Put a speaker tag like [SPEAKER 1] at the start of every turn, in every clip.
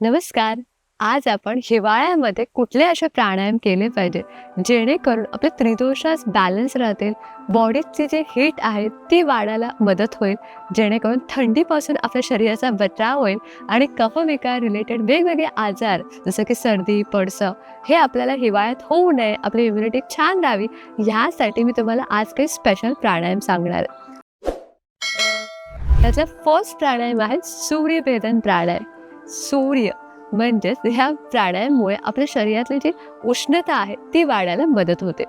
[SPEAKER 1] नमस्कार. आज आपण हिवाळ्यामध्ये कुठले असे प्राणायाम केले पाहिजे? जेणेकरून आपले त्रिदोषास बॅलन्स राहतील बॉडीची जे हीट आहे ती वाढायला मदत होईल जेणेकरून थंडीपासून आपल्या शरीराचा बचाव होईल आणि कफविकार रिलेटेड वेगवेगळे आजार जसं की सर्दी पडसं हे आपल्याला हिवाळ्यात होऊ नये आपली इम्युनिटी छान राहावी ह्यासाठी मी तुम्हाला आज काही स्पेशल प्राणायाम सांगणार आहे. त्याचा फर्स्ट प्राणायाम आहे सूर्यभेदन प्राणायाम. सूर्य. म्हणजेच ह्या प्राणायाममुळे आपल्या शरीरातली जी उष्णता आहे ती वाढायला मदत होते.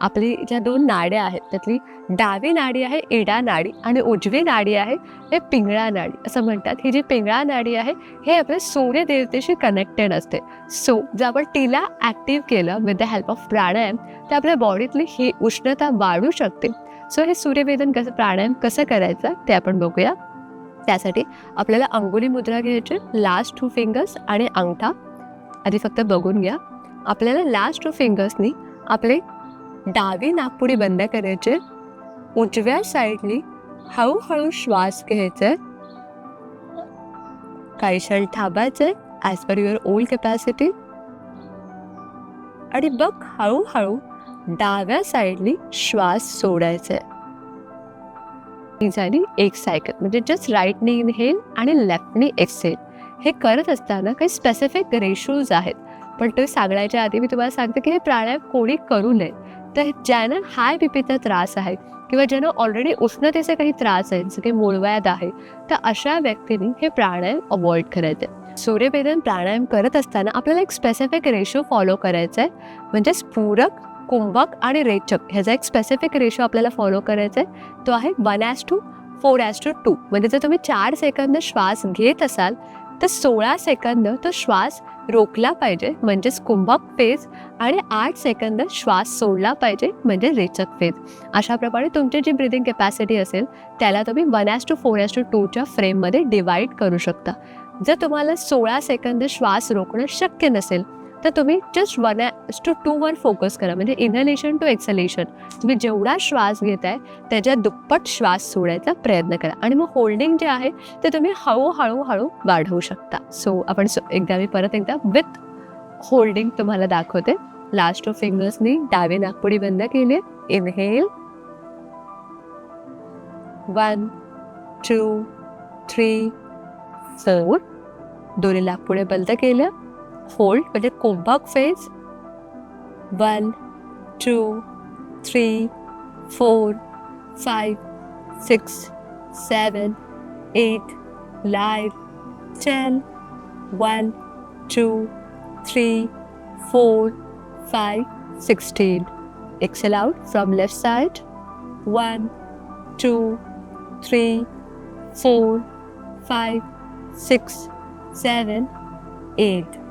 [SPEAKER 1] आपली ज्या दोन नाड्या आहेत त्यातली डावी नाडी आहे इडा नाडी आणि उजवी नाडी आहे हे पिंगळा नाडी. असं म्हणतात ही जी पिंगळा नाडी आहे हे आपल्या सूर्यदेवतेशी कनेक्टेड असते. सो जर आपण तिला ॲक्टिव्ह केलं with the help of pranayama तर आपल्या बॉडीतली ही उष्णता वाढू शकते. सो हे सूर्यवेदन कसं प्राणायाम कसं करायचं ते आपण बघूया. त्यासाठी आपल्याला अंगुली मुद्रा घ्यायची लास्ट टू फिंगर्स आणि अंगठा. आधी फक्त बघून घ्या. आपल्याला लास्ट टू फिंगर्सनी आपले डावी नागपुडी बंद करायचे. उजव्या साईडनी हळूहळू श्वास घ्यायचे. काही क्षण थांबायचे as per your old capacity आणि बघ हळूहळू डाव्या साईडनी श्वास सोडायचा. ही झाली एक सायकल. म्हणजे जस्ट राईटने इनहेल आणि लेफ्टने एक्सेल हे करत असताना काही स्पेसिफिक रेशोज आहेत. पण ते सांगण्याच्या आधी मी तुम्हाला सांगते की हे प्राणायाम कोणी करू नये. तर ज्यांना हाय बीपीचा त्रास आहे किंवा ज्यांना ऑलरेडी उष्णतेचे काही त्रास आहेत जसं की मूळव्याध आहे तर अशा व्यक्तींनी हे प्राणायाम अवॉइड करायचे. सूर्यभेदन प्राणायाम करत असताना आपल्याला एक स्पेसिफिक रेशो फॉलो करायचा आहे म्हणजेच पूरक कुंभक आणि रेचक ह्याचा एक स्पेसिफिक रेशो आपल्याला फॉलो करायचा आहे. तो आहे one as two four as two two म्हणजे जर तुम्ही चार सेकंद श्वास घेत असाल तर सोळा सेकंद तो श्वास रोखला पाहिजे म्हणजेच कुंभक फेज आणि आठ सेकंद श्वास सोडला पाहिजे म्हणजे रेचक फेज अशा प्रकारे तुमची जी ब्रिदिंग कॅपॅसिटी असेल त्याला तुम्ही one as two four as two टूच्या फ्रेममध्ये डिवाईड करू शकता. जर तुम्हाला सोळा सेकंद श्वास रोखणं शक्य नसेल तर तुम्ही जस्ट वन ॲज टू टूवर फोकस करा. म्हणजे इनहलेशन टू एक्सलेशन तुम्ही जेवढा श्वास घेताय त्याच्या दुप्पट श्वास सोडायचा प्रयत्न करा. आणि मग होल्डिंग जे आहे ते तुम्ही हळूहळू हळू वाढवू शकता. सो आपण सो एकदा मी परत एकदा विथ होल्डिंग तुम्हाला दाखवते. लास्ट ऑफ फिंगर्सनी डावे नागपुडी बंद केली. Inhale one two three four दोन्ही नागपुडे बंद केलं hold with a Kumbhak face. One, two, three, four, five, six, seven, eight, nine, ten. One, two, three, four, five, sixteen. Exhale out from left side. One, two, three, four, five, six, seven, eight.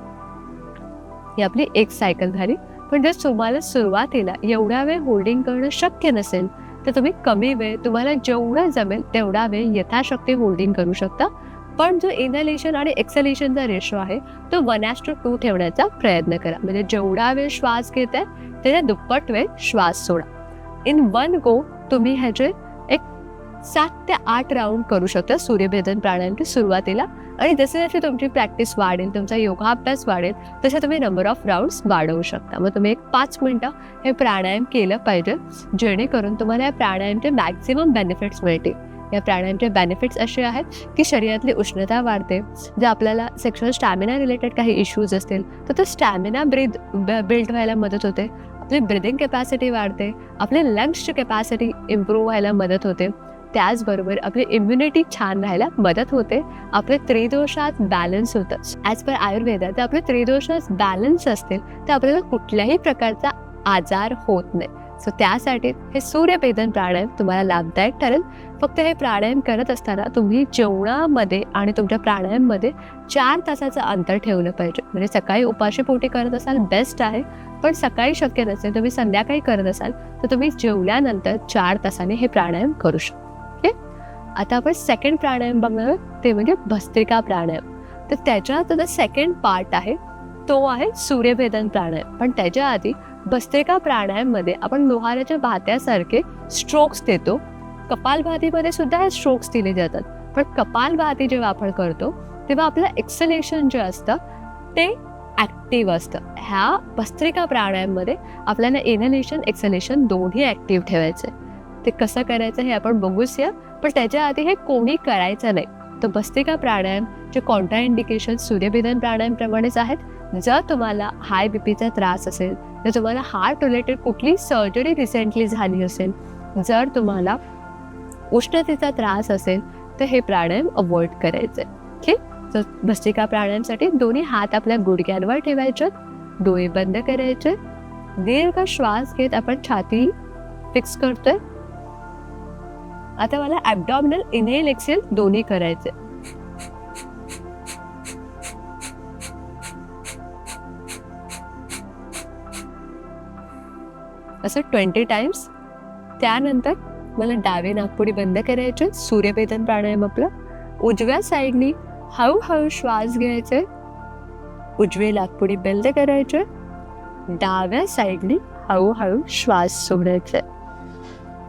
[SPEAKER 1] ही आपली एक cycle झाली. पण जर तुम्हाला सुरुवातीला एवढा वेळ holding करणं शक्य नसेल तर तुम्ही कमी वेळ तुम्हाला जेवढा जमेल तेवढा वेळ यथाशक्ती होल्डिंग करू शकता. पण जो इनलेशन आणि एक्सलेशनचा रेशो आहे तो वन ॲज टू टू ठेवण्याचा प्रयत्न करा. म्हणजे जेवढा वेळ श्वास घेत आहे त्याच्या दुप्पट वेळ श्वास सोडा. इन वन गो तुम्ही ह्याचे सात ते आठ राऊंड करू शकता सूर्यभेदन प्राणायामची सुरुवातीला. आणि जसे जसे तुमची प्रॅक्टिस वाढेल तुमचा योगाभ्यास वाढेल तसे तुम्ही नंबर ऑफ राऊंड्स वाढवू शकता. मग तुम्ही एक पाच मिनटं हे प्राणायाम केलं पाहिजे जेणेकरून तुम्हाला या प्राणायामचे मॅक्झिमम बेनिफिट्स मिळतील. या प्राणायामचे बेनिफिट्स असे आहेत की शरीरातली उष्णता वाढते जर आपल्याला सेक्शुअल स्टॅमिना रिलेटेड काही इश्यूज असतील तर तो स्टॅमिना ब्रीद बिल्ड व्हायला मदत होते. आपली ब्रिदिंग कॅपॅसिटी वाढते आपली लंग्सची कॅपॅसिटी इम्प्रूव्ह व्हायला मदत होते. त्याचबरोबर आपली इम्युनिटी छान राहायला मदत होते. आपले त्रिदोषात बॅलन्स होतं. ॲज पर आयुर्वेदात तर आपले त्रिदोषात बॅलन्स असतील तर आपल्याला कुठल्याही प्रकारचा आजार होत नाही. सो त्यासाठी हे सूर्यभेदन प्राणायाम तुम्हाला लाभदायक ठरेल. फक्त हे प्राणायाम करत असताना तुम्ही जेवणामध्ये आणि तुमच्या प्राणायाममध्ये चार तासाचं अंतर ठेवलं पाहिजे. म्हणजे सकाळी उपाशीपोटी करत असाल बेस्ट आहे. पण सकाळी शक्य नसेल तुम्ही संध्याकाळी करत असाल तर तुम्ही जेवल्यानंतर चार तासाने हे प्राणायाम करू शकता. आता आपण सेकंड प्राणायाम बघणार ते म्हणजे भस्त्रिका प्राणायाम. तर त्याच्या जो सेकंड पार्ट आहे तो आहे सूर्यभेदन प्राणायाम. पण त्याच्या आधी भस्त्रिका प्राणायाममध्ये आपण लोहाराच्या भात्यासारखे स्ट्रोक्स देतो. कपालभातीमध्ये सुद्धा हे स्ट्रोक्स दिले जातात. पण कपालभाती जेव्हा आपण करतो तेव्हा आपलं एक्सलेशन जे असतं ते ॲक्टिव्ह असतं. ह्या भस्त्रिका प्राणायाममध्ये आपल्याला इनलेशन एक्सलेशन दोन्ही ॲक्टिव्ह ठेवायचे ते कसं करायचं हे आपण बघूच या. पण त्याच्या आधी हे कोणी करायचं नाही. तर भस्त्रिका प्राणायाम जे कॉन्ट्रा इंडिकेशन सूर्यभेदन प्राणायामप्रमाणेच आहेत. जर तुम्हाला हाय बीपीचा त्रास असेल जर तुम्हाला हार्ट रिलेटेड कुठली सर्जरी रिसेंटली झाली असेल जर तुम्हाला उष्णतेचा त्रास असेल तर हे प्राणायाम अवॉइड करायचे ठीक तर भस्तिका प्राणायामसाठी दोन्ही हात आपल्या गुडघ्यांवर ठेवायचे डोळे बंद करायचे. दीर्घ श्वास घेत आपण छाती फिक्स करतोय. आता मला ॲबडॉमिनल इनहेल एक्सेल दोन्ही करायचे असं ट्वेंटी टाइम्स त्यानंतर मला डावे नागपुडी बंद करायचे सूर्यभेदन प्राणायाम आपलं. उजव्या साईडनी हळूहळू श्वास घ्यायचे उजवे नागपुडी बंद करायचे डाव्या साईडनी हळूहळू श्वास सोडायचे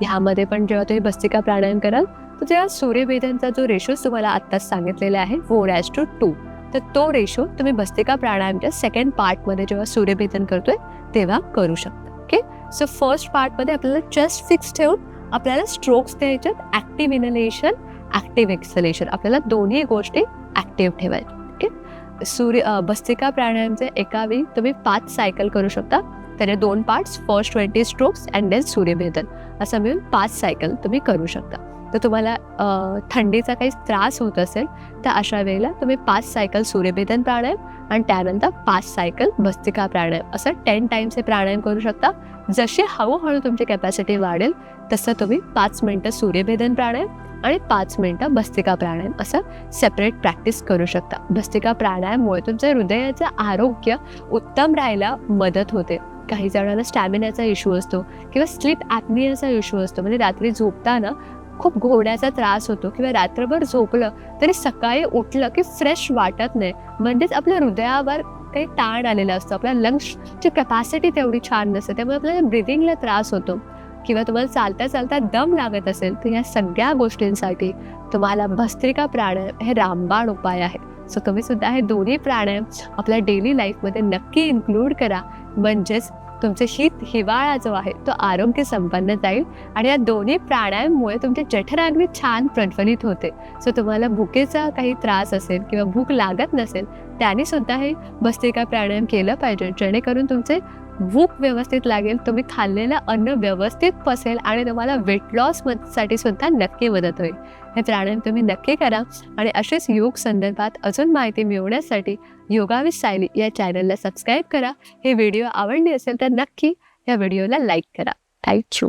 [SPEAKER 1] ह्यामध्ये पण जेव्हा तुम्ही भस्तिका प्राणायाम कराल तर तेव्हा सूर्यभेदनचा जो रेशो तुम्हाला आत्ताच सांगितलेला आहे फोर ॲज टू टू तर तो रेशो तुम्ही भस्तिका प्राणायामच्या सेकंड पार्टमध्ये जेव्हा सूर्यभेदन करतोय तेव्हा करू शकता. ओके सो फर्स्ट पार्टमध्ये आपल्याला चेस्ट फिक्स ठेवून आपल्याला स्ट्रोक्स द्यायच्यात ॲक्टिव्ह इनलेशन ॲक्टिव्ह एक्सलेशन आपल्याला दोन्ही गोष्टी ॲक्टिव्ह ठेवायच्या. ओके सूर्य भस्तिका प्राणायामचे एका वेळी तुम्ही पाच सायकल करू शकता. त्याचे दोन parts first twenty strokes and then suryabhedan. असं मिळून पाच सायकल तुम्ही करू शकता. तर तुम्हाला थंडीचा काही त्रास होत असेल तर अशा वेळेला तुम्ही पाच सायकल सूर्यभेदन प्राणायाम आणि त्यानंतर पाच सायकल भस्तिका प्राणायाम. असं टेन टाइम्स हे प्राणायाम करू शकता. जशी हळूहळू तुमची कॅपॅसिटी वाढेल तसं तुम्ही पाच मिनटं सूर्यभेदन प्राणायाम आणि पाच मिनटं भस्तिका प्राणायाम असं सेपरेट प्रॅक्टिस करू शकता. भस्तिका प्राणायाममुळे तुमच्या हृदयाचं आरोग्य उत्तम राहायला मदत होते. काही जणांना स्टॅमिनाचा इश्यू असतो किंवा स्लीप ॲपनियाचा इश्यू असतो. म्हणजे रात्री झोपताना खूप घोड्याचा त्रास होतो किंवा रात्रभर झोपलं तरी सकाळी उठलं की फ्रेश वाटत नाही. म्हणजेच आपल्या हृदयावर काही ताण आलेला असतो. आपल्या लंग्सची कॅपॅसिटी तेवढी छान नसते. त्यामुळे आपल्याला ब्रिदिंगला त्रास होतो किंवा तुम्हाला चालता चालता दम लागत असेल तर या सगळ्या गोष्टींसाठी तुम्हाला भस्त्रिका प्राणायाम हे रामबाण उपाय आहे सो तुम्ही सुद्धा हे दोन्ही प्राणायाम आपल्या डेली लाईफमध्ये नक्की इन्क्लूड करा. म्हणजेच तुमचे शीत हिवाळा जो आहे तो आरोग्य संपन्न जाईल आणि या दोन्ही प्राणायाममुळे तुमचे जठराग्नी छान प्रज्वलित होते. सो तुम्हाला भुकेचा काही त्रास असेल किंवा भूक लागत नसेल त्याने सुद्धा हे भस्त्रिका प्राणायाम केलं पाहिजे. जेणेकरून तुमचे भूक व्यवस्थित लागेल तुम्ही खाल्लेलं अन्न व्यवस्थित पसेल आणि तुम्हाला वेट लॉससाठी सुद्धा नक्की मदत होईल. हे प्राणायाम तुम्ही नक्की करा आणि असेच योग संदर्भात अजून माहिती मिळवण्यासाठी योगा विथ सायली या चॅनलला सबस्क्राईब करा. हे व्हिडिओ आवडले असेल तर नक्की या व्हिडिओला लाईक करा. थँक्यू